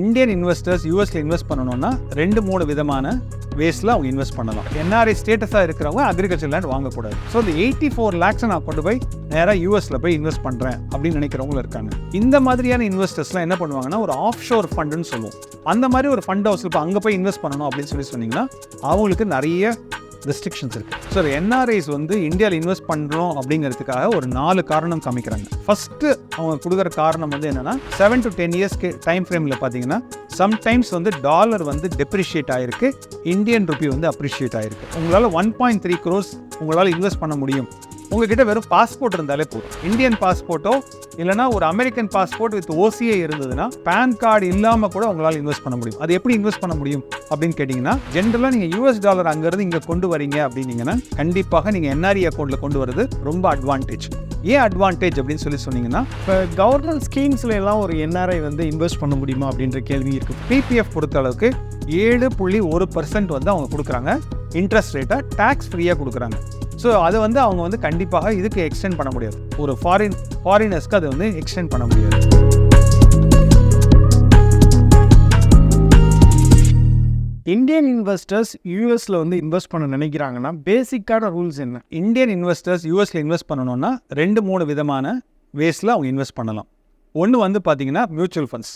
Indian investors யூஎஸில் invest பண்ணணும்னா ரெண்டு மூணு விதமான வேஸில் அவங்க இன்வெஸ்ட் பண்ணலாம். என்ஆர்ஐ ஸ்டேட்டஸாக இருக்கிறவங்க அக்ரிகல்ச்சர் லேண்ட் வாங்கக்கூடாது. ஸோ இந்த எயிட்டி ஃபோர் லேக்ஸை நான் கொண்டு போய் நேராக யூஎஸில் போய் இன்வெஸ்ட் பண்ணுறேன் அப்படின்னு நினைக்கிறவங்களும் இருக்காங்க. இந்த மாதிரியான இன்வெஸ்டர்ஸ்லாம் என்ன பண்ணுவாங்கன்னா ஒரு ஆஃப் ஷோர் ஃபண்டுன்னு சொல்லுவோம். அந்த மாதிரி ஒரு ஃபண்ட் ஹவுஸ் இப்போ அங்கே போய் இன்வெஸ்ட் பண்ணணும் அப்படின்னு சொல்லி சொன்னீங்கன்னா அவங்களுக்கு நிறைய ரெஸ்ட்ரிக்ஷன்ஸ் இருக்குது ஸோ என்ஆர்ஐஸ் வந்து இந்தியாவில் இன்வெஸ்ட் பண்ணுறோம் அப்படிங்கிறதுக்காக ஒரு நாலு காரணம் காமிக்கிறாங்க. ஃபஸ்ட்டு அவங்க கொடுக்குற காரணம் வந்து என்னென்னா செவன் டு டென் இயர்ஸ்க்கு டைம் ஃப்ரேமில் பார்த்தீங்கன்னா சம்டைம்ஸ் வந்து டாலர் வந்து டெப்ரிஷியேட் ஆகிருக்கு இந்தியன் ருபி வந்து அப்ரிஷியேட் ஆகிருக்கு உங்களால் ஒன் பாயிண்ட் த்ரீ க்ரோஸ் உங்களால் இன்வெஸ்ட் பண்ண முடியும். உங்ககிட்ட வெறும் பாஸ்போர்ட் இருந்தாலே போதும். இந்தியன் பாஸ்போர்ட்டோ இல்லைனா ஒரு அமெரிக்கன் பாஸ்போர்ட் வித் ஓசிஏ இருந்ததுன்னா பேன் கார்டு இல்லாமல் கூட உங்களால் இன்வெஸ்ட் பண்ண முடியும். அது எப்படி இன்வெஸ்ட் பண்ண முடியும் அப்படின்னு கேட்டிங்கன்னா ஜென்ரலாக நீங்கள் யூஎஸ் டாலர் அங்கேருந்து இங்கே கொண்டு வரீங்க அப்படின்னீங்கன்னா கண்டிப்பாக நீங்கள் என்ஆர்இ அக்கௌண்ட்டில் கொண்டு வரது ரொம்ப அட்வான்டேஜ் ஏன் அட்வான்டேஜ் அப்படின்னு சொல்லி சொன்னீங்கன்னா இப்போ கவர்மெண்ட் ஸ்கீம்ஸ்ல எல்லாம் ஒரு என்ஆர்ஐ வந்து இன்வெஸ்ட் பண்ண முடியுமா அப்படின்ற கேள்வி இருக்கு. பிபிஎஃப் பொறுத்த அளவுக்கு ஏழு புள்ளி ஒரு பர்சன்ட் வந்து அவங்க கொடுக்குறாங்க. இன்ட்ரெஸ்ட் ரேட்டை டேக்ஸ் ஃப்ரீயாக கொடுக்குறாங்க. ஸோ அதை வந்து அவங்க வந்து கண்டிப்பாக இதுக்கு எக்ஸ்டெண்ட் பண்ண முடியாது. ஒரு ஃபாரின் ஃபாரினர்ஸ்க்கு அதை வந்து எக்ஸ்டெண்ட் பண்ண முடியாது. இந்தியன் இன்வெஸ்டர்ஸ் யூஎஸ்ல வந்து இன்வெஸ்ட் பண்ண நினைக்கிறாங்கன்னா பேசிக்கான ரூல்ஸ் என்ன? இந்தியன் இன்வெஸ்டர்ஸ் யூஎஸில் இன்வெஸ்ட் பண்ணணும்னா ரெண்டு மூணு விதமான வேஸில் அவங்க இன்வெஸ்ட் பண்ணலாம். ஒன்று வந்து பார்த்தீங்கன்னா மியூச்சுவல் ஃபண்ட்ஸ்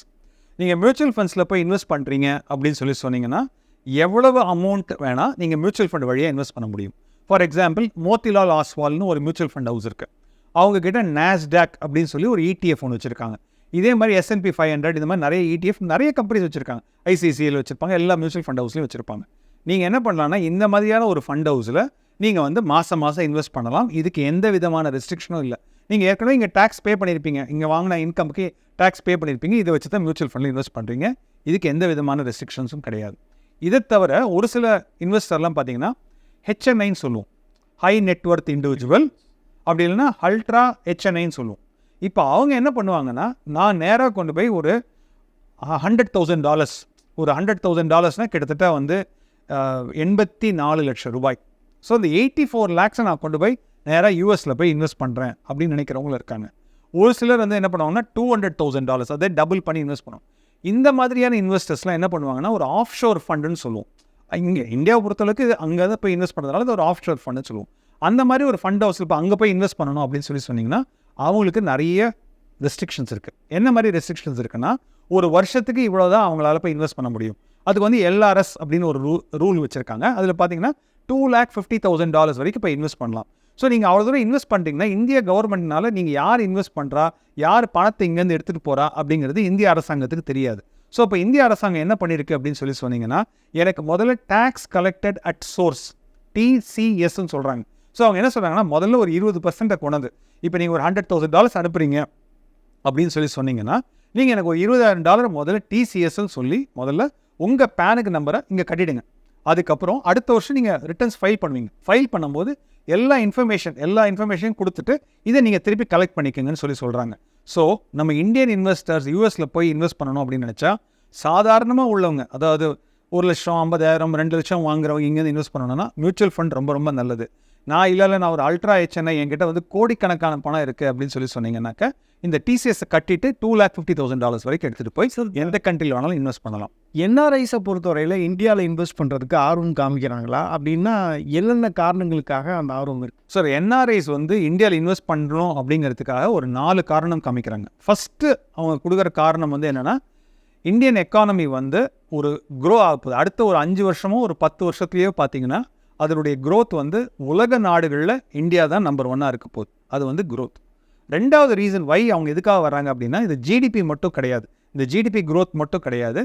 நீங்கள் மியூச்சுவல் ஃபண்ட்ஸில் போய் இன்வெஸ்ட் பண்ணுறீங்க அப்படின்னு சொல்லி சொன்னீங்கன்னா எவ்வளவு அமௌண்ட் வேணால் நீங்கள் மியூச்சுவல் ஃபண்ட் வழியாக இன்வெஸ்ட் பண்ண முடியும். ஃபார் எக்ஸாம்பிள் மோத்திலால் ஆஸ்வால்னு ஒரு மியூச்சுவல் ஃபண்ட் ஹவுஸ் இருக்குது அவங்கக்கிட்ட நாஸ்டாக் அப்படின்னு சொல்லி ஒரு இடிஎஃப் ஒன்று வச்சுருக்காங்க. இதே மாதிரி எஸ்என்பி ஃபைவ் ஹண்ட்ரட் இந்த மாதிரி நிறைய இடிஎஃப் நிறைய கம்பெனிஸ் வச்சுருக்காங்க. ஐசிசியில் வச்சுருப்பாங்க. எல்லா மியூச்சுவல் ஃபண்ட் ஹவுஸ்லையும் வச்சுருப்பாங்க. நீங்கள் என்ன பண்ணலாம்னா இந்த மாதிரியான ஒரு ஃபண்ட் ஹவுஸில் நீங்கள் வந்து மாதம் மாதம் இன்வெஸ்ட் பண்ணலாம். இதுக்கு எந்த விதமான ரெஸ்ட்ரிக்ஷனும் இல்லை. நீங்கள் ஏற்கனவே இங்கே டேக்ஸ் பே பண்ணியிருப்பீங்க இங்கே வாங்கின இன்கம்க்கு டேக்ஸ் பே பண்ணியிருப்பீங்க இதை வச்சு தான் மியூச்சுவல் ஃபண்டில் இன்வெஸ்ட் பண்ணுறீங்க இதுக்கு எந்த விதமான ரெஸ்ட்ரிக்ஷன்ஸும் கிடையாது. இதை தவிர ஒரு சில இன்வெஸ்டர்லாம் பார்த்தீங்கன்னா ஹெச்என்ஐன்னு சொல்லுவோம். ஹை நெட்ஒர்த் இண்டிவிஜுவல் அப்படி இல்லைன்னா அல்ட்ரா ஹெச்என்ஐன்னு சொல்லுவோம். இப்போ அவங்க என்ன பண்ணுவாங்கன்னா நான் நேராக கொண்டு போய் ஒரு ஹண்ட்ரட் தௌசண்ட் டாலர்ஸ் ஒரு ஹண்ட்ரட் தௌசண்ட் டாலர்ஸ்னால் கிட்டத்தட்ட வந்து எண்பத்தி நாலு லட்சம் ரூபாய். ஸோ இந்த எயிட்டி ஃபோர் லேக்ஸை நான் கொண்டு போய் நேராக யூஎஸில் போய் இன்வெஸ்ட் பண்ணுறேன் அப்படின்னு நினைக்கிறவங்களும் இருக்காங்க. ஒரு சிலர் வந்து என்ன பண்ணுவாங்கன்னா டூ ஹண்ட்ரட் தௌசண்ட் டாலர்ஸ் அதே டபுள் பண்ணி இன்வெஸ்ட் பண்ணுவோம் இந்த மாதிரியான இன்வெஸ்டர்ஸ்லாம் என்ன பண்ணுவாங்கன்னா ஒரு ஆஃப் ஷோர் ஃபண்டுன்னு சொல்லுவோம். இங்கே இந்தியாவை பொறுத்தளவுக்கு அங்கே தான் போய் இன்வெஸ்ட் பண்ணுறதுனால அது ஒரு ஆஃப் ஷோர் ஃபண்டுன்னு சொல்லுவோம். அந்த மாதிரி ஒரு ஃபண்ட் ஹவுஸ் இப்போ அங்கே போய் இன்வெஸ்ட் பண்ணணும் அப்படின்னு சொல்லி சொன்னிங்கன்னா அவங்களுக்கு நிறைய ரெஸ்ட்ரிக்ஷன்ஸ் இருக்குது என்ன மாதிரி ரெஸ்ட்ரிக்ஷன்ஸ் இருக்குன்னா ஒரு வருஷத்துக்கு இவ்வளோ தான் அவங்களால போய் இன்வெஸ்ட் பண்ண முடியும். அதுக்கு வந்து எல்ஆர்எஸ் அப்படின்னு ஒரு ரூ ரூல் வச்சுருக்காங்க. அதில் பார்த்தீங்கன்னா two lakh fifty thousand dollars வரைக்கும் போய் இன்வெஸ்ட் பண்ணலாம். ஸோ நீங்கள் அவ்வளோ தூரம் இன்வெஸ்ட் பண்ணிட்டீங்கன்னா இந்திய கவர்மெண்ட்னால நீங்கள் யார் இன்வெஸ்ட் பண்ணுறா யார் பணத்தை இங்கேருந்து எடுத்துகிட்டு போகிறா அப்படிங்கிறது இந்திய அரசாங்கத்துக்கு தெரியாது. ஸோ இப்போ இந்திய அரசாங்கம் என்ன பண்ணியிருக்கு அப்படின்னு சொல்லி சொன்னீங்கன்னா எனக்கு முதல்ல டேக்ஸ் கலெக்டட் அட் சோர்ஸ் டிசிஎஸ்ன்னு சொல்கிறாங்க ஸோ அவங்க என்ன சொல்கிறாங்கன்னா முதல்ல ஒரு இருபது பர்சன்ட்டை கொண்டது இப்போ நீங்கள் ஒரு ஹண்ட்ரட் தௌசண்ட் டாலர்ஸ் அனுப்புறீங்க அப்படின்னு சொல்லி சொன்னீங்கன்னா நீங்கள் எனக்கு ஒரு இருபதாயிரம் டாலர் முதல்ல டிசிஎஸ்ன்னு சொல்லி முதல்ல உங்கள் பேனுக்கு நம்பரை இங்கே கட்டிடுங்க. அதுக்கப்புறம் அடுத்த வருஷம் நீங்கள் ரிட்டர்ன்ஸ் ஃபைல் பண்ணுவீங்க. ஃபைல் பண்ணும்போது எல்லா இன்ஃபர்மேஷன் எல்லா இன்ஃபர்மேஷனையும் கொடுத்துட்டு இதை நீங்கள் திருப்பி கலெக்ட் பண்ணிக்கங்கன்னு சொல்லி சொல்கிறாங்க ஸோ நம்ம இந்தியன் இன்வெஸ்டர்ஸ் யூஎஸில் போய் இன்வெஸ்ட் பண்ணணும் அப்படின்னு நினச்சா சாதாரணமாக உள்ளவங்க அதாவது ஒரு லட்சம் ஐம்பதாயிரம் ரெண்டு லட்சம் வாங்குறவங்க இங்கேருந்து இன்வெஸ்ட் பண்ணணும்னா மியூச்சுவல் ஃபண்ட் ரொம்ப ரொம்ப நல்லது. நான் இல்லை இல்லை நான் ஒரு அல்ட்ரா ஹெச்என்ஐ என்கிட்ட வந்து கோடிக்கணக்கான பணம் இருக்குது அப்படின்னு சொல்லி சொன்னீங்கன்னாக்க இந்த டிசிஎஸ் கட்டிட்டு two lakh fifty thousand dollars வரைக்கும் எடுத்துகிட்டு போய் எந்த கண்ட்ரியில் வேணாலும் இன்வெஸ்ட் பண்ணலாம். என்ஆர்ஐஸை பொறுத்தவரையில் இந்தியாவில் இன்வெஸ்ட் பண்ணுறதுக்கு ஆர்வம் காமிக்கிறாங்களா? அப்படின்னா என்னென்ன காரணங்களுக்காக அந்த ஆர்வம் இருக்கு? சார் என்ஆர்ஐஸ் வந்து இந்தியாவில் இன்வெஸ்ட் பண்ணுறோம் அப்படிங்கிறதுக்காக ஒரு நாலு காரணம் காமிக்கிறாங்க. ஃபஸ்ட்டு அவங்க கொடுக்குற காரணம் வந்து என்னென்னா இந்தியன் எக்கானமி வந்து ஒரு க்ரோ ஆகுது. அடுத்த ஒரு அஞ்சு வருஷமோ ஒரு பத்து வருஷத்துலேயோ பார்த்தீங்கன்னா அதனுடைய க்ரோத் வந்து உலக நாடுகளில் இந்தியா தான் நம்பர் ஒன்னாக இருக்க போகுது. அது வந்து க்ரோத் ரெண்டாவது ரீசன் வை அவங்க எதுக்காக வராங்க அப்படின்னா இது ஜிடிபி மட்டும் கிடையாது. இந்த ஜிடிபி க்ரோத் மட்டும் கிடையாது.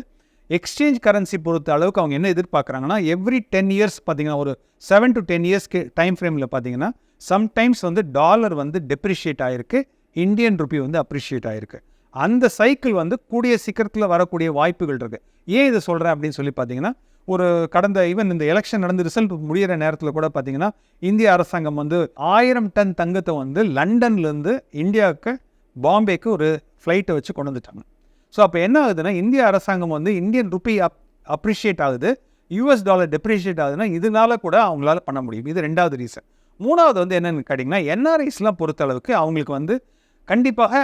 எக்ஸ்சேஞ்ச் கரன்சி பொறுத்த அளவுக்கு அவங்க என்ன எதிர்பார்க்குறாங்கன்னா எவ்ரி டென் இயர்ஸ் பார்த்தீங்கன்னா ஒரு செவன் டு டென் இயர்ஸ்க்கு டைம் ஃப்ரேமில் பார்த்தீங்கன்னா சம்டைம்ஸ் வந்து டாலர் வந்து டெப்ரிஷியேட் ஆகிருக்கு இந்தியன் ருபி வந்து அப்ரிஷியேட் ஆகிருக்கு அந்த சைக்கிள் வந்து கூடிய சீக்கிரத்தில் வரக்கூடிய வாய்ப்புகள் இருக்குது ஏன் இதை சொல்கிறேன் அப்படின்னு சொல்லி பார்த்தீங்கன்னா ஒரு கடந்த ஈவன் இந்த எலெக்ஷன் நடந்து ரிசல்ட் முடியிற நேரத்தில் கூட பார்த்தீங்கன்னா இந்திய அரசாங்கம் வந்து ஆயிரம் டன் தங்கத்தை வந்து லண்டன்லேருந்து இந்தியாவுக்கு பாம்பேக்கு ஒரு ஃப்ளைட்டை வச்சு கொண்டு வந்துட்டாங்க. ஸோ அப்போ என்ன ஆகுதுன்னா இந்திய அரசாங்கம் வந்து இந்தியன் ருப்பி அப் அப்ரிஷியேட் ஆகுது யூஎஸ் டாலர் டெப்ரிஷியேட் ஆகுதுன்னா இதனால கூட அவங்களால பண்ண முடியும். இது ரெண்டாவது ரீசன் மூணாவது வந்து என்னென்னு கேட்டிங்கன்னா என்ஆர்ஐஸ்லாம் பொறுத்தளவுக்கு அவங்களுக்கு வந்து கண்டிப்பாக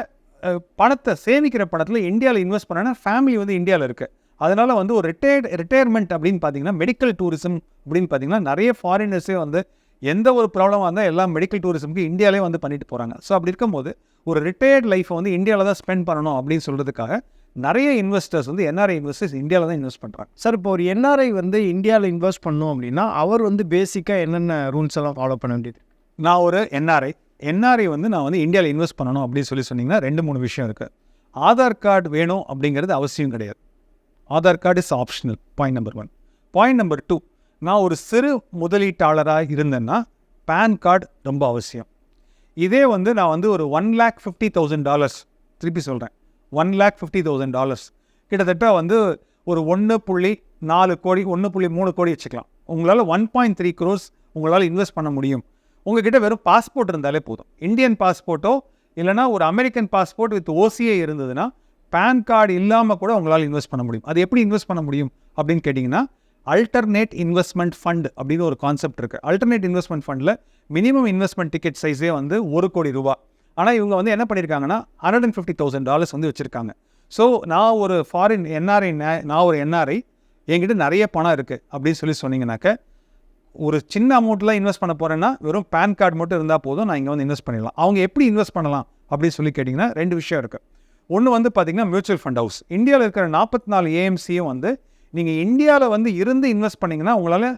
பணத்தை சேமிக்கிற பணத்தில் இந்தியாவில் இன்வெஸ்ட் பண்ணனா ஃபேமிலி வந்து இந்தியாவில் இருக்குது அதனால் வந்து ஒரு ரிட்டையர்ட் ரிட்டையர்மெண்ட் அப்படின்னு பார்த்தீங்கன்னா மெடிக்கல் டூரிசம் அப்படின்னு பார்த்தீங்கன்னா நிறைய ஃபாரினர்ஸே வந்து எந்த ஒரு ப்ராப்ளமாக இருந்தால் எல்லாம் மெடிக்கல் டூரிசம்க்கு இந்தியாவிலே வந்து பண்ணிட்டு போகிறாங்க ஸோ அப்படி இருக்கும்போது ஒரு ரிட்டையர்ட் லைஃப்பை வந்து இந்தியாவில் தான் ஸ்பெண்ட் பண்ணணும் அப்படின்னு சொல்கிறதுக்காக நிறைய இன்வெஸ்டர்ஸ் வந்து என்ஆர்ஐ இன்வெஸ்டர்ஸ் இந்தியாவில் தான் இன்வெஸ்ட் பண்ணுறாங்க சார் இப்போ ஒரு என்ஆர்ஐ வந்து இந்தியாவில் இன்வெஸ்ட் பண்ணோம் அப்படின்னா அவர் வந்து பேசிக்காக என்னென்ன ரூல்ஸ் எல்லாம் ஃபாலோ பண்ண வேண்டியது? நான் ஒரு என்ஆர்ஐ என்ஆர்ஐ வந்து நான் வந்து இந்தியாவில் இன்வெஸ்ட் பண்ணணும் அப்படின்னு சொல்லி சொன்னிங்கன்னா ரெண்டு மூணு விஷயம் இருக்குது ஆதார் கார்டு வேணும் அப்படிங்கிறது அவசியம் கிடையாது. Aadhaar card is optional point number one point number two நான் ஒரு சிறு முதலீட்டாளராக இருந்தேன்னா பேன் கார்டு ரொம்ப அவசியம். இதே வந்து நான் வந்து ஒரு one lakh fifty thousand dollars திருப்பி சொல்கிறேன் one lakh fifty thousand dollars கிட்டத்தட்ட வந்து ஒரு ஒன்று புள்ளி நாலு கோடி ஒன்று புள்ளி மூணு கோடி வச்சுக்கலாம். உங்களால் ஒன் பாயிண்ட் த்ரீ க்ரோஸ் உங்களால் இன்வெஸ்ட் பண்ண முடியும். உங்ககிட்ட வெறும் பாஸ்போர்ட் இருந்தாலே போதும். இந்தியன் பாஸ்போர்ட்டோ இல்லைனா ஒரு அமெரிக்கன் பாஸ்போர்ட் வித் ஓசிஏ இருந்ததுன்னா பேன் கார்டு இல்லாமல் கூட உங்களால் இன்வெஸ்ட் பண்ண முடியும். அது எப்படி இன்வெஸ்ட் பண்ண முடியும் அப்படின்னு கேட்டிங்கன்னா அல்டர்னேட் இன்வெஸ்ட்மெண்ட் ஃபண்ட் அப்படின்னு ஒரு கான்செப்ட் இருக்குது அல்டர்னேட் இன்வெஸ்ட்மெண்ட் ஃபண்டில் மினிமம் இன்வெஸ்ட்மெண்ட் டிக்கெட் சைஸே வந்து ஒரு கோடி ரூபா. ஆனால் இவங்க வந்து என்ன பண்ணியிருக்காங்கன்னா hundred and fifty thousand dollars வந்து வச்சுருக்காங்க. ஸோ நான் ஒரு ஃபாரின் என்ஆர்ஐ நான் ஒரு என்ஆர்ஐ என்கிட்ட நிறைய பணம் இருக்குது அப்படின்னு சொல்லி சொன்னீங்கன்னாக்க ஒரு சின்ன அமௌண்ட்டில் இன்வெஸ்ட் பண்ண போகிறேன்னா வெறும் பேன் கார்டு மட்டும் இருந்தால் போதும் நான் இங்கே வந்து இன்வெஸ்ட் பண்ணிடலாம். அவங்க எப்படி இன்வெஸ்ட் பண்ணலாம் அப்படின்னு சொல்லி கேட்டிங்கன்னா ரெண்டு விஷயம் இருக்குது ஒன்று வந்து பார்த்திங்கன்னா மியூச்சுவல் ஃபண்ட் ஹவுஸ் இந்தியாவில் இருக்கிற நாற்பத்தி நாலு ஏஎம்சியும் வந்து நீங்கள் இந்தியாவில் வந்து இருந்து இன்வெஸ்ட் பண்ணிங்கன்னா உங்களால்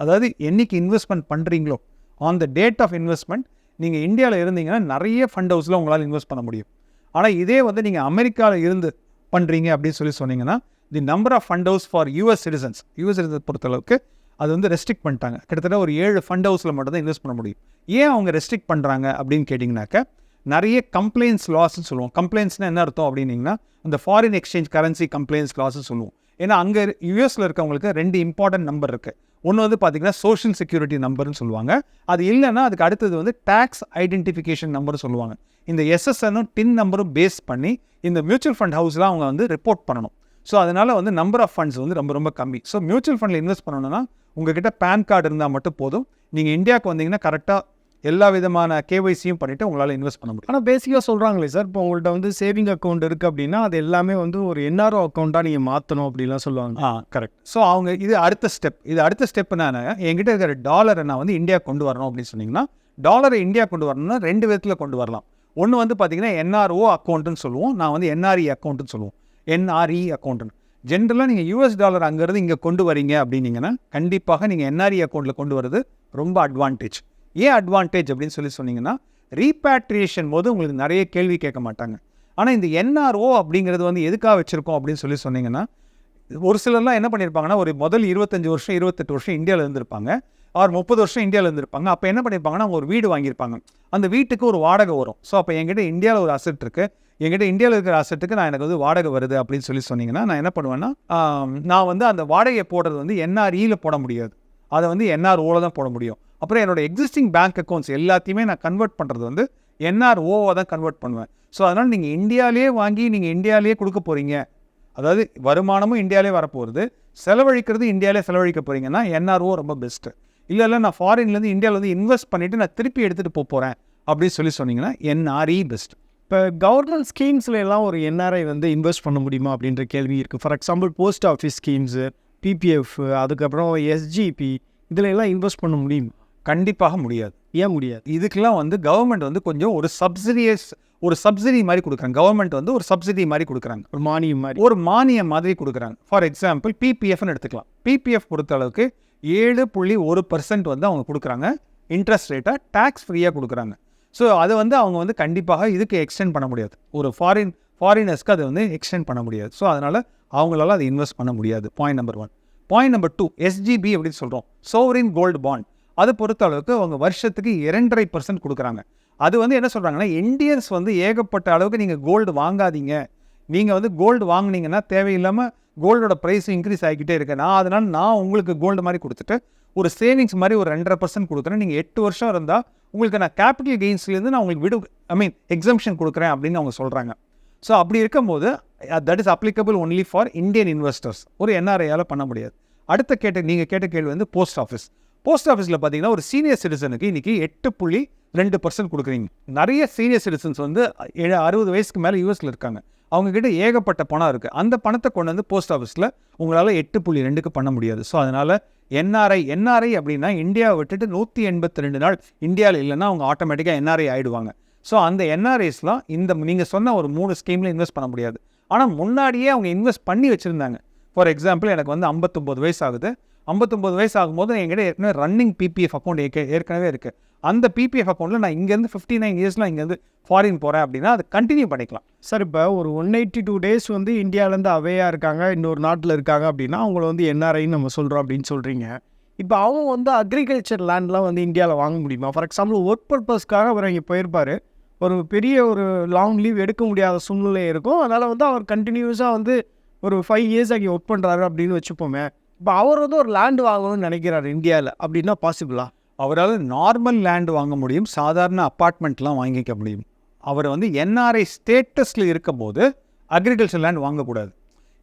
அதாவது என்னைக்கு இன்வெஸ்ட்மெண்ட் பண்ணுறீங்களோ on the date of investment நீங்கள் இந்தியாவில் இருந்தீங்கன்னா நிறைய ஃபண்ட் ஹவுஸில் உங்களால் இன்வெஸ்ட் பண்ண முடியும். ஆனால் இதே வந்து நீங்கள் அமெரிக்காவில் இருந்து பண்ணுறீங்க அப்படின்னு சொல்லி சொன்னீங்கன்னா the number of fund house for US citizens US citizen பொறுத்தளவுக்கு அது வந்து ரெஸ்ட்ரிக்ட் பண்ணிட்டாங்க. கிட்டத்தட்ட ஒரு ஏழு ஃபண்ட் ஹவுஸில் மட்டும் தான் இன்வெஸ்ட் பண்ண முடியும். ஏன் அவங்க ரெஸ்ட்ரிக்ட் பண்ணுறாங்க அப்படின்னு கேட்டிங்கனாக்கா நிறைய கம்ப்ளைண்ட்ஸ் லாஸ்ன்னு சொல்லுவோம். கம்ப்ளைண்ட்ஸ்னால் என்ன அர்த்தம் அப்படின்னீங்கன்னா அந்த ஃபாரின் எக்ஸ்சேஞ்ச் கரன்சி கம்ப்ளைண்ட்ஸ் லாஸ்ன்னு சொல்லுவோம். ஏன்னா அங்கே யூஎஸில் இருக்கவங்களுக்கு ரெண்டு இம்பார்ட்டன்ட் நம்பர் இருக்குது ஒன்று வந்து பார்த்தீங்கன்னா சோஷியல் செக்யூரிட்டி நம்பர்னு சொல்லுவாங்க. அது இல்லைன்னா அதுக்கு அடுத்தது வந்து டேக்ஸ் ஐடென்டிஃபிகேஷன் நம்பர்னு சொல்லுவாங்க. இந்த எஸ்எஸ்என்னும் டின் நம்பரும் பேஸ் பண்ணி இந்த மியூச்சுவல் ஃபண்ட் ஹவுஸ்லாம் அவங்க வந்து ரிப்போர்ட் பண்ணணும். ஸோ அதனால் வந்து நம்பர் ஆஃப் ஃபண்ட்ஸ் வந்து ரொம்ப ரொம்ப கம்மி. ஸோ மியூச்சுவல் ஃபண்டில் இன்வெஸ்ட் பண்ணணும்னா உங்ககிட்ட பேன் கார்டு இருந்தால் மட்டும் போதும். நீங்கள் இந்தியாவுக்கு வந்தீங்கன்னா கரெக்டாக எல்லா விதமான கேஒய்சியும் பண்ணிவிட்டு உங்களால் இன்வெஸ்ட் பண்ண முடியும். ஆனால் பேசிக்காக சொல்கிறாங்களே சார் இப்போ உங்கள்கிட்ட வந்து சேவிங் அக்கௌண்ட் இருக்குது அப்படின்னா அது எல்லாமே வந்து ஒரு என்ஆர்ஓ அக்கௌண்ட்டாக நீங்கள் மாற்றணும் அப்படிலாம் சொல்லுவாங்க. ஆ கரெக்ட் ஸோ அவங்க இது அடுத்த ஸ்டெப் இது அடுத்த ஸ்டெப் நான் என்கிட்ட இருக்கிற டாலரை நான் வந்து இந்தியா கொண்டு வரணும் அப்படின்னு சொன்னீங்கன்னா டாலரை இந்தியா கொண்டு வரணும்னா ரெண்டு விதத்தில் கொண்டு வரலாம். ஒன்று வந்து பார்த்தீங்கன்னா என்ஆர்ஓ அக்கௌண்ட்டுன்னு சொல்லுவோம். நான் வந்து என்ஆர்இ அக்கௌண்ட்டுன்னு சொல்லுவோம். என்ஆர்இ அக்கௌண்ட்டுன்னு ஜென்ரலாக நீங்கள் யூஎஸ் டாலர் அங்கேருந்து இங்கே கொண்டு வரீங்க அப்படின்னீங்கன்னா கண்டிப்பாக நீங்கள் என்ஆர்இ அக்கௌண்ட்டில் கொண்டு வரது ரொம்ப அட்வான்டேஜ் ஏன் அட்வான்டேஜ் அப்படின்னு சொல்லி சொன்னீங்கன்னா ரீபேட்ரியேஷன் போது உங்களுக்கு நிறைய கேள்வி கேட்க மாட்டாங்க. ஆனால் இந்த என்ஆர்ஓ அப்படிங்கிறது வந்து எதுக்காக வச்சுருக்கோம் அப்படின்னு சொல்லி சொன்னீங்கன்னா ஒரு சிலர்லாம் என்ன பண்ணியிருப்பாங்கன்னா ஒரு முதல் இருபத்தஞ்சி வருஷம் இருபத்தெட்டு வருஷம் இந்தியாவில் இருந்திருப்பாங்க. அவர் முப்பது வருஷம் இந்தியாவில் இருந்திருப்பாங்க. அப்போ என்ன பண்ணியிருப்பாங்கன்னா ஒரு வீடு வாங்கியிருப்பாங்க. அந்த வீட்டுக்கு ஒரு வாடகை வரும். ஸோ அப்போ என்கிட்ட இந்தியாவில் ஒரு அசட் இருக்குது என்கிட்ட இந்தியாவில் இருக்கிற அசெட்டுக்கு நான் எனக்கு வந்து வாடகை வருது அப்படின்னு சொல்லி சொன்னீங்கன்னா நான் என்ன பண்ணுவேன்னா நான் வந்து அந்த வாடகையை போடுறது வந்து என்ஆர்இயில் போட முடியாது. அதை வந்து என்ஆர்ஓவில் தான் போட முடியும். அப்புறம் என்னோட எக்ஸிஸ்டிங் பேங்க் அக்கௌண்ட்ஸ் எல்லாத்தையுமே நான் கன்வெர்ட் பண்ணுறது வந்து என்ஆர்ஓவை தான் கன்வெர்ட் பண்ணுவேன். ஸோ அதனால் நீங்கள் இந்தியாவிலே வாங்கி நீங்கள் இந்தியாவிலே கொடுக்க போகிறீங்க அதாவது வருமானமும் இந்தியாவிலே வரப்போகிறது செலவழிக்கிறது இந்தியாவிலே செலவழிக்க போகிறீங்கன்னா என்ஆர்ஓ ரொம்ப பெஸ்ட்டு இல்லை இல்லை நான் ஃபாரின்லேருந்து இந்தியாவில் வந்து இன்வெஸ்ட் பண்ணிவிட்டு நான் திருப்பி எடுத்துகிட்டு போக போகிறேன் அப்படின்னு சொல்லி சொன்னீங்கன்னா என்ஆர்இ பெஸ்ட் இப்போ கவர்மெண்ட் ஸ்கீம்ஸ்ல எல்லாம் ஒரு என்ஆர்ஐ வந்து இன்வெஸ்ட் பண்ண முடியுமா அப்படின்ற கேள்வி இருக்குது for example post office schemes PPF அதுக்கப்புறம் எஸ்ஜிபி இதில் எல்லாம் இன்வெஸ்ட் பண்ண முடியும்? கண்டிப்பாக முடியாது. ஏன் முடியாது? இதுக்கெல்லாம் வந்து கவர்மெண்ட் வந்து கொஞ்சம் ஒரு சப்சிடியஸ் ஒரு சப்சிடி மாதிரி கொடுக்குறாங்க. கவர்மெண்ட் வந்து ஒரு சப்சிடி மாதிரி கொடுக்குறாங்க. ஒரு மானியம் மாதிரி. ஒரு மானியம் மாதிரி கொடுக்குறாங்க. ஃபார் எக்ஸாம்பிள் பிபிஎஃப்னு எடுத்துக்கலாம். பிபிஎஃப் பொறுத்த அளவுக்கு ஏழு புள்ளி ஒரு பர்சன்ட் வந்து அவங்க கொடுக்குறாங்க. இன்ட்ரெஸ்ட் ரேட்டாக டேக்ஸ் ஃப்ரீயாக கொடுக்குறாங்க. ஸோ அதை வந்து அவங்க வந்து கண்டிப்பாக இதுக்கு எக்ஸ்டெண்ட் பண்ண முடியாது. ஒரு ஃபாரின் ஃபாரினர்ஸ்க்கு அதை வந்து எக்ஸ்டெண்ட் பண்ண முடியாது. ஸோ அதனால் அவங்களால அதை இன்வெஸ்ட் பண்ண முடியாது. Point number one point number two SGB அப்படின்னு சொல்கிறோம் சோவரின் கோல்டு பாண்ட் அதை பொறுத்த அளவுக்கு அவங்க வருஷத்துக்கு இரண்டரை பர்சன்ட் கொடுக்குறாங்க. அது வந்து என்ன சொல்கிறாங்கன்னா இந்தியன்ஸ் வந்து ஏகப்பட்ட அளவுக்கு நீங்கள் கோல்டு வாங்காதீங்க. நீங்கள் வந்து கோல்டு வாங்குனீங்கன்னா தேவையில்லாமல் கோல்டோட ப்ரைஸ் இன்க்ரீஸ் ஆகிக்கிட்டே இருக்கு. நான் அதனால் நான் உங்களுக்கு கோல்டு மாதிரி கொடுத்துட்டு ஒரு சேவிங்ஸ் மாதிரி ஒரு ரெண்டரை பர்சன்ட் கொடுக்குறேன். நீங்கள் எட்டு வருஷம் இருந்தால் உங்களுக்கு நான் கேபிட்டல் கெயின்ஸ்லேருந்து நான் உங்களுக்கு விடு ஐ மீன் எக்ஸம்ஷன் கொடுக்குறேன் அப்படின்னு அவங்க சொல்கிறாங்க ஸோ அப்படி இருக்கும்போது that is applicable only for Indian investors ஒரு என்ஆர்ஐயால் பண்ண முடியாது. அடுத்த கேட்ட நீங்கள் கேட்ட கேள்வி வந்து போஸ்ட் ஆஃபீஸ் போஸ்ட் ஆஃபீஸில் பார்த்தீங்கன்னா ஒரு சீனியர் சிட்டிசனுக்கு இன்றைக்கி எட்டு புள்ளி ரெண்டு பர்சன்ட் கொடுக்குறீங்க. நிறைய சீனியர் சிட்டிசன்ஸ் வந்து ஏழு அறுபது வயசுக்கு மேலே யூஎஸில் இருக்காங்க. அவங்கக்கிட்ட ஏகப்பட்ட பணம் இருக்குது அந்த பணத்தை கொண்டு வந்து போஸ்ட் ஆஃபீஸில் உங்களால் எட்டு புள்ளி ரெண்டுக்கு பண்ண முடியாது. ஸோ அதனால் என்ஆர்ஐ என்ஆர்ஐ அப்படின்னா இந்தியாவை விட்டுட்டு நூற்றி எண்பத்தி ரெண்டு நாள் இந்தியாவில் இல்லைன்னா அவங்க ஆட்டோமேட்டிக்காக என்ஆர்ஐ ஆயிடுவாங்க. ஸோ அந்த என்ஆர்ஐஸ்லாம் இந்த நீங்கள் சொன்ன ஒரு மூணு ஸ்கீமில் இன்வெஸ்ட் பண்ண முடியாது. ஆனால் முன்னாடியே அவங்க இன்வெஸ்ட் பண்ணி வச்சுருந்தாங்க. ஃபார் எக்ஸாம்பிள் எனக்கு வந்து ஐம்பத்தொம்போது வயசு ஆகுது. ஐம்பத்தொம்போது வயசு ஆகும்போது என்கிட்ட ஏற்கனவே ரன்னிங் பிபிஎஃப் அக்கௌண்ட் ஏற்கனவே இருக்குது அந்த பிபிஎஃப் அக்கௌண்ட்டில் நான் இங்கேருந்து ஃபிஃப்டி நைன் இயர்ஸில் இங்கேருந்து ஃபாரின் போகிறேன் அப்படின்னா அதை கண்டினியூ பண்ணிக்கலாம். சார் இப்போ ஒரு ஒன் எயிட்டி டூ டேஸ் வந்து இந்தியாவிலேருந்து அவையாக இருக்காங்க இன்னொரு நாட்டில் இருக்காங்க அப்படின்னா அவங்கள வந்து என்ஆர்ஐன்னு நம்ம சொல்கிறோம் அப்படின்னு சொல்கிறீங்க இப்போ அவங்க வந்து அக்ரிகல்ச்சர் லேண்ட்லாம் வந்து இந்தியாவில் வாங்க முடியுமா? ஃபார் எக்ஸாம்பிள் ஒர்க் பர்பஸ்க்காக அவர் இங்கே போயிருப்பார். ஒரு பெரிய ஒரு லாங் லீவ் எடுக்க முடியாத சூழ்நிலை இருக்கும். அதனால் வந்து அவர் கண்டினியூஸாக வந்து ஒரு ஃபைவ் இயர்ஸ் அங்கே ஒர்க் பண்ணுறாரு அப்படின்னு வச்சுப்போமே. இப்போ அவர் வந்து ஒரு லேண்டு வாங்கணும்னு நினைக்கிறார் இந்தியாவில் அப்படின்னா பாசிபிளா அவரால் நார்மல் லேண்ட் வாங்க முடியும். சாதாரண அப்பார்ட்மெண்ட்லாம் வாங்கிக்க முடியும். அவர் வந்து என்ஆர்ஐ ஸ்டேட்டஸில் இருக்கும்போது அக்ரிகல்ச்சர் லேண்ட் வாங்கக்கூடாது.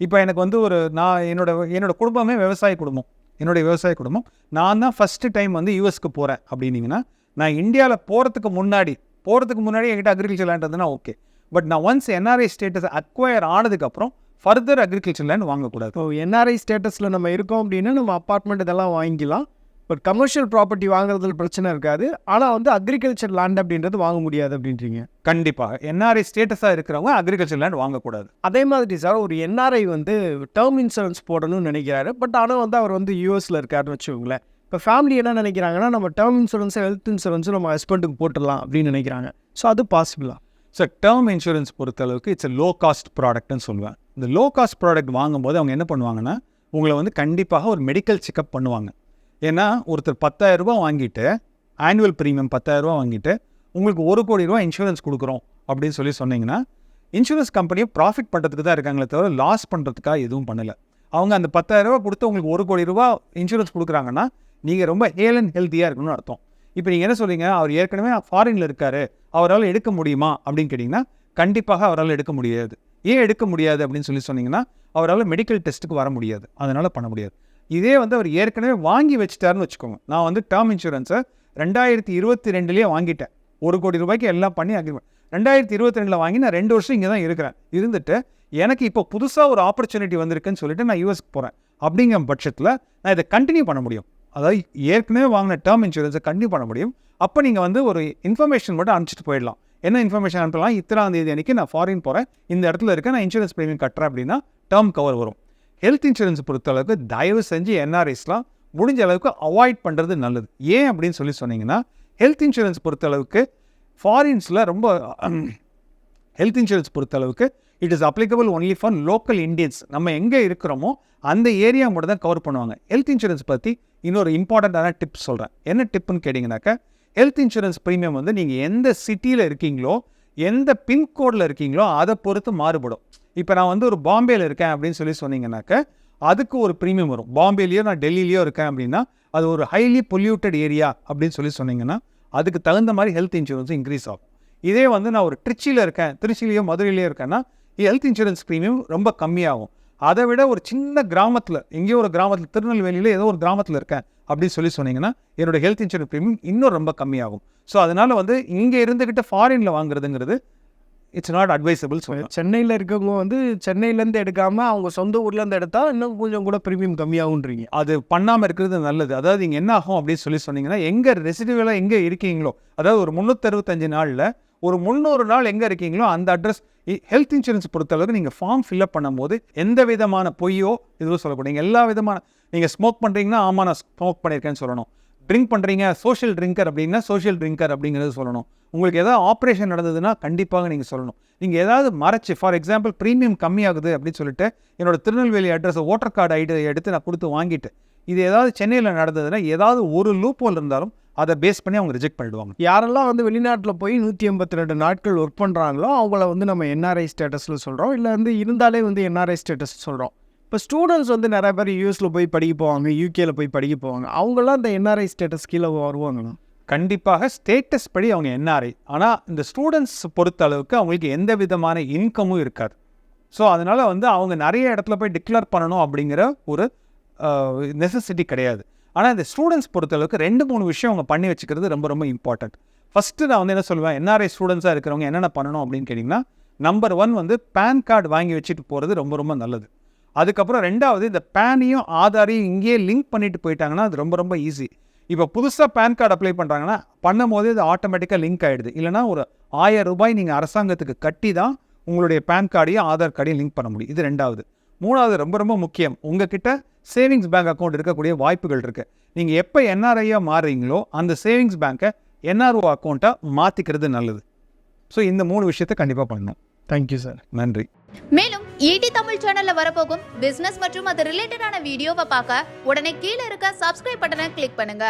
இப்போ எனக்கு வந்து ஒரு நான் என்னோட என்னோட குடும்பமே விவசாய குடும்பம். என்னுடைய விவசாய குடும்பம். நான் தான் ஃபஸ்ட்டு டைம் வந்து யூஎஸ்க்கு போகிறேன் அப்படின்னீங்கன்னா நான் இந்தியாவில் போகிறதுக்கு முன்னாடி போகிறதுக்கு முன்னாடி என்கிட்ட அக்ரிகல்ச்சர் லேண்ட் இருந்ததுன்னா ஓகே பட் நான் ஒன்ஸ் என்ஆர்ஐ ஸ்டேட்டஸ் அக்வயர் ஆனதுக்கப்புறம் ஃபர்தர் அக்ரிகல்ச்சர் லேண்ட் வாங்கக்கூடாது. இப்போ என்ஆர்ஐ ஸ்டேட்டஸில் நம்ம இருக்கோம் அப்படின்னா நம்ம அப்பார்ட்மெண்ட் இதெல்லாம் வாங்கிக்கலாம். பட் கமர்ஷியல் ப்ராப்பர்ட்டி வாங்குறதுல பிரச்சனை இருக்காது. ஆனால் வந்து அக்ரிகல்ச்சர் லேண்ட் அப்படின்றது வாங்க முடியாது அப்படின்றீங்க. கண்டிப்பாக என்ஆர்ஐ ஸ்டேட்டஸாக இருக்கிறவங்க அக்ரிகல்ச்சர் லேண்ட் வாங்கக்கூடாது. அதே மாதிரி சார் ஒரு என்ஆர்ஐ வந்து டேர்ம் இன்சூரன்ஸ் போடணும்னு நினைக்கிறாரு. பட் ஆனால் வந்து அவர் வந்து யூஎஸில் இருக்காருன்னு வச்சுக்கோங்களேன். இப்போ ஃபேமிலி என்ன நினைக்கிறாங்கன்னா நம்ம டேர்ம் இன்சூரன்ஸை ஹெல்த் இன்சூரன்ஸும் நம்ம ஹஸ்பண்டுக்கு போட்டுடலாம் அப்படின்னு நினைக்கிறாங்க. ஸோ அது பாசிபிளா ஸோ டேர்ம் இன்சூரன்ஸ் பொறுத்தளவுக்கு இட்ஸ் லோ காஸ்ட் ப்ராடக்ட்னு சொல்லுவேன். இந்த லோ காஸ்ட் ப்ராடக்ட் வாங்கும்போது அவங்க என்ன பண்ணுவாங்கன்னா உங்களை வந்து கண்டிப்பாக ஒரு மெடிக்கல் செக்கப் பண்ணுவாங்க. ஏன்னா ஒருத்தர் பத்தாயிரம் ரூபா வாங்கிட்டு ஆனுவல் ப்ரீமியம் ரூபாய் வாங்கிட்டு உங்களுக்கு ஒரு கோடி ரூபா இன்சூரன்ஸ் கொடுக்குறோம் அப்படின்னு சொல்லி சொன்னீங்கன்னா இன்சூரன்ஸ் கம்பெனியை ப்ராஃபிட் பண்ணுறதுக்கு தான் இருக்காங்களே தவிர லாஸ் பண்ணுறதுக்காக எதுவும் பண்ணலை. அவங்க அந்த 10000 ரூபாய் கொடுத்து உங்களுக்கு ஒரு கோடி ரூபா இன்சூரன்ஸ் கொடுக்குறாங்கன்னா நீங்கள் ரொம்ப ஹேல் அண்ட் ஹெல்த்தியாக இருக்கணும்னு அர்த்தம். இப்போ நீங்கள் என்ன சொல்கிறீங்க அவர் ஏற்கனவே ஃபாரினில் இருக்கார். அவரால் எடுக்க முடியுமா? அப்படின்னு கேட்டிங்கன்னா கண்டிப்பாக அவரால் எடுக்க முடியாது. ஏன் எடுக்க முடியாது அப்படின்னு சொல்லி சொன்னீங்கன்னா அவரால் மெடிக்கல் டெஸ்ட்டுக்கு வர முடியாது. அதனால் பண்ண முடியாது. இதே வந்து அவர் ஏற்கனவே வாங்கி வச்சுட்டாருன்னு வச்சுக்கோங்க. நான் வந்து டேர்ம் இன்சூரன்ஸை ரெண்டாயிரத்தி இருபத்தி ரெண்டுலேயே வாங்கிட்டேன். ஒரு கோடி ரூபாய்க்கு எல்லாம் பண்ணி அக்ரிமெண்ட் ரெண்டாயிரத்தி இருபத்தி ரெண்டில் வாங்கி நான் ரெண்டு வருஷம் இங்கே தான் இருக்கிறேன். இருந்துட்டு எனக்கு இப்போ புதுசாக ஒரு ஆப்பர்ச்சுனிட்டி வந்திருக்குன்னு சொல்லிட்டு நான் யூஎஸ்க்கு போகிறேன் அப்படிங்கிற பட்சத்தில் நான் இதை கண்டினியூ பண்ண முடியும். அதாவது ஏற்கனவே வாங்கின டேர்ம் இன்சூரன்ஸை கண்டினியூ பண்ண முடியும். அப்போ நீங்கள் வந்து ஒரு இன்ஃபர்மேஷன் மட்டும் அனுப்பிச்சிட்டு போயிடலாம். என்ன இன்ஃபர்மேஷன் அனுப்பலாம்? இத்தனாம் தேதி அன்றைக்கி நான் ஃபாரின் போகிறேன் இந்த இடத்துல இருக்க நான் இன்சூரன்ஸ் ப்ரீமியம் கட்டுறேன் அப்படின்னா டேர்ம் கவர் வரும். ஹெல்த் இன்சூரன்ஸ் பொறுத்தளவுக்கு தயவு செஞ்சு என்ஆர்ஐஸ்லாம் முடிஞ்ச அளவுக்கு அவாய்ட் பண்ணுறது நல்லது. ஏன் அப்படின்னு சொல்லி சொன்னீங்கன்னா ஹெல்த் இன்சூரன்ஸ் பொறுத்தளவுக்கு ஃபாரின்ஸில் ரொம்ப ஹெல்த் இன்சூரன்ஸ் பொறுத்தளவுக்கு it is applicable only for local Indians நம்ம எங்கே இருக்கிறோமோ அந்த ஏரியா மட்டும் தான் கவர் பண்ணுவாங்க. ஹெல்த் இன்சூரன்ஸ் பற்றி இன்னொரு இம்பார்ட்டண்ட்டான டிப்ஸ் சொல்கிறேன் என்ன டிப்புன்னு கேட்டிங்கனாக்கா ஹெல்த் இன்சூரன்ஸ் ப்ரீமியம் வந்து நீங்கள் எந்த சிட்டியில் இருக்கீங்களோ எந்த பின்கோடில் இருக்கீங்களோ அதை பொறுத்து மாறுபடும். இப்போ நான் வந்து ஒரு பாம்பேயில் இருக்கேன் அப்படின்னு சொல்லி சொன்னீங்கன்னாக்க அதுக்கு ஒரு ப்ரீமியம் வரும். பாம்பேலேயோ நான் டெல்லியிலையோ இருக்கேன் அப்படின்னா அது ஒரு ஹைலி பொல்யூட்டட் ஏரியா அப்படின்னு சொல்லி சொன்னீங்கன்னா அதுக்கு தகுந்த மாதிரி ஹெல்த் இன்சூரன்ஸ் இன்க்ரீஸ் ஆகும். இதே வந்து நான் ஒரு திருச்சியில் இருக்கேன். திருச்சியிலையோ மதுரையிலையோ இருக்கேன்னா ஹெல்த் இன்சூரன்ஸ் ப்ரீமியம் ரொம்ப கம்மியாகும். அதை விட ஒரு சின்ன கிராமத்தில் எங்கேயோ ஒரு கிராமத்தில் திருநெல்வேலியில் ஏதோ ஒரு கிராமத்தில் இருக்கேன் அப்படின்னு சொல்லி சொன்னீங்கன்னா என்னோட ஹெல்த் இன்சூரன்ஸ் ப்ரீமியம் இன்னும் ரொம்ப கம்மியாகும். ஸோ அதனால் வந்து இங்கே இருந்துக்கிட்டு ஃபாரினில் வாங்குறதுங்கிறது இட்ஸ் நாட் அட்வைசபிள் சொல்லுவேன் சென்னையில் இருக்கவங்க வந்து சென்னையிலேருந்து எடுக்காமல் அவங்க சொந்த ஊர்லேருந்து எடுத்தால் இன்னும் கொஞ்சம் கூட ப்ரீமியம் கம்மியாகுன்றீங்க. அது பண்ணாமல் இருக்கிறது நல்லது. அதாவது இங்கே என்ன ஆகும் அப்படின்னு சொல்லி சொன்னீங்கன்னா எங்கே ரெசிடிவலாக எங்கே இருக்கீங்களோ அதாவது ஒரு முந்நூற்றறுபத்தஞ்சு நாளில் ஒரு முந்நூறு நாள் எங்கே இருக்கீங்களோ அந்த அட்ரஸ் ஹெல்த் இன்சூரன்ஸ் பொறுத்தளவுக்கு நீங்கள் ஃபார்ம் ஃபில்அப் பண்ணும்போது எந்த விதமான பொய்யோ இதுவும் சொல்லக்கூடாது. எல்லா விதமான நீங்கள் ஸ்மோக் பண்ணுறீங்கன்னா ஆமாம் நான் ஸ்மோக் பண்ணியிருக்கேன்னு சொல்லணும். ட்ரிங்க் பண்ணுறீங்க சோஷியல் ட்ரிங்கர் அப்படின்னா சோஷியல் ட்ரிங்கர் அப்படிங்கிறது சொல்லணும். உங்களுக்கு ஏதாவது ஆப்ரேஷன் நடந்ததுன்னா கண்டிப்பாக நீங்கள் சொல்லணும். நீங்கள் ஏதாவது மறைச்சு ஃபார் எக்ஸாம்பிள் ப்ரீமியம் கம்மியாகுது அப்படின்னு சொல்லிட்டு என்னோடய Tirunelveli address voter card ID எடுத்து நான் கொடுத்து வாங்கிட்டு இது ஏதாவது சென்னையில் நடந்ததுன்னா ஏதாவது ஒரு லூப் இருந்தாலும் அதை பேஸ் பண்ணி அவங்க ரிஜெக்ட் பண்ணிடுவாங்க. யாரெல்லாம் வந்து வெளிநாட்டில் போய் நூற்றி எண்பத்தி ரெண்டு நாட்கள் ஒர்க் பண்ணுறாங்களோ அவங்கள வந்து நம்ம என்ஆர்ஐ ஸ்டேட்டஸில் சொல்கிறோம் இல்லை வந்து இருந்தாலே வந்து என்ஆர்ஐ ஸ்டேட்டஸ் சொல்கிறோம் இப்போ ஸ்டூடெண்ட்ஸ் வந்து நிறைய பேர் யூஎஸில் போய் படிக்க போவாங்க யூகேல போய் படிக்க போவாங்க. அவங்களாம் இந்த என்ஆர்ஐ ஸ்டேட்டஸ் கீழே வருவாங்களா? கண்டிப்பாக ஸ்டேட்டஸ் படி அவங்க என்ஆர்ஐ ஆனால் இந்த ஸ்டூடெண்ட்ஸ் பொறுத்த அளவுக்கு அவங்களுக்கு எந்த விதமான இன்கமும் இருக்காது. ஸோ அதனால் வந்து அவங்க நிறைய இடத்துல போய் டிக்ளேர் பண்ணணும் அப்படிங்கிற ஒரு நெசசிட்டி கிடையாது. ஆனால் இந்த ஸ்டூடெண்ட்ஸ் பொறுத்த அளவுக்கு ரெண்டு மூணு விஷயம் அவங்க பண்ணி வச்சுக்கிறது ரொம்ப ரொம்ப இம்பார்ட்டன்ட் ஃபஸ்ட்டு நான் வந்து என்ன சொல்லுவேன்? என்ஆர்ஐ ஸ்டூடெண்ட்ஸாக இருக்கிறவங்க என்னென்ன பண்ணணும் அப்படின்னு கேட்டிங்கன்னா நம்பர் ஒன் வந்து பேன் கார்டு வாங்கி வச்சுட்டு போகிறது ரொம்ப ரொம்ப நல்லது. அதுக்கப்புறம் ரெண்டாவது இந்த பேனையும் ஆதாரையும் இங்கேயே லிங்க் பண்ணிட்டு போயிட்டாங்கன்னா அது ரொம்ப ரொம்ப ஈஸி இப்போ புதுசாக பேன் கார்டு அப்ளை பண்ணுறாங்கன்னா பண்ணும் போதே இது ஆட்டோமேட்டிக்காக லிங்க் ஆகிடுது இல்லைனா ஒரு ஆயிரம் ரூபாய் நீங்கள் அரசாங்கத்துக்கு கட்டி தான் உங்களுடைய பேன் கார்டையும் ஆதார் கார்டையும் லிங்க் பண்ண முடியும். இது ரெண்டாவது. மூணாவது ரொம்ப ரொம்ப முக்கியம். உங்ககிட்ட சேவிங்ஸ் பேங்க் அக்கௌண்ட் இருக்கக்கூடிய வாய்ப்புகள் இருக்குது நீங்கள் எப்போ என்ஆர்ஐயாக மாறுறீங்களோ அந்த சேவிங்ஸ் பேங்க்கை என்ஆர்ஓ அக்கௌண்ட்டாக மாற்றிக்கிறது நல்லது. ஸோ இந்த மூணு விஷயத்தை கண்டிப்பாக பண்ணணும். தேங்க்யூ சார் நன்றி. மேலும் ஈடி தமிழ் சேனல்ல வரப்போகும் பிசினஸ் மற்றும் அது ரிலேட்டடான வீடியோவை பார்க்க உடனே கீழே இருக்க சப்ஸ்கிரைப் பட்டனை கிளிக் பண்ணுங்க.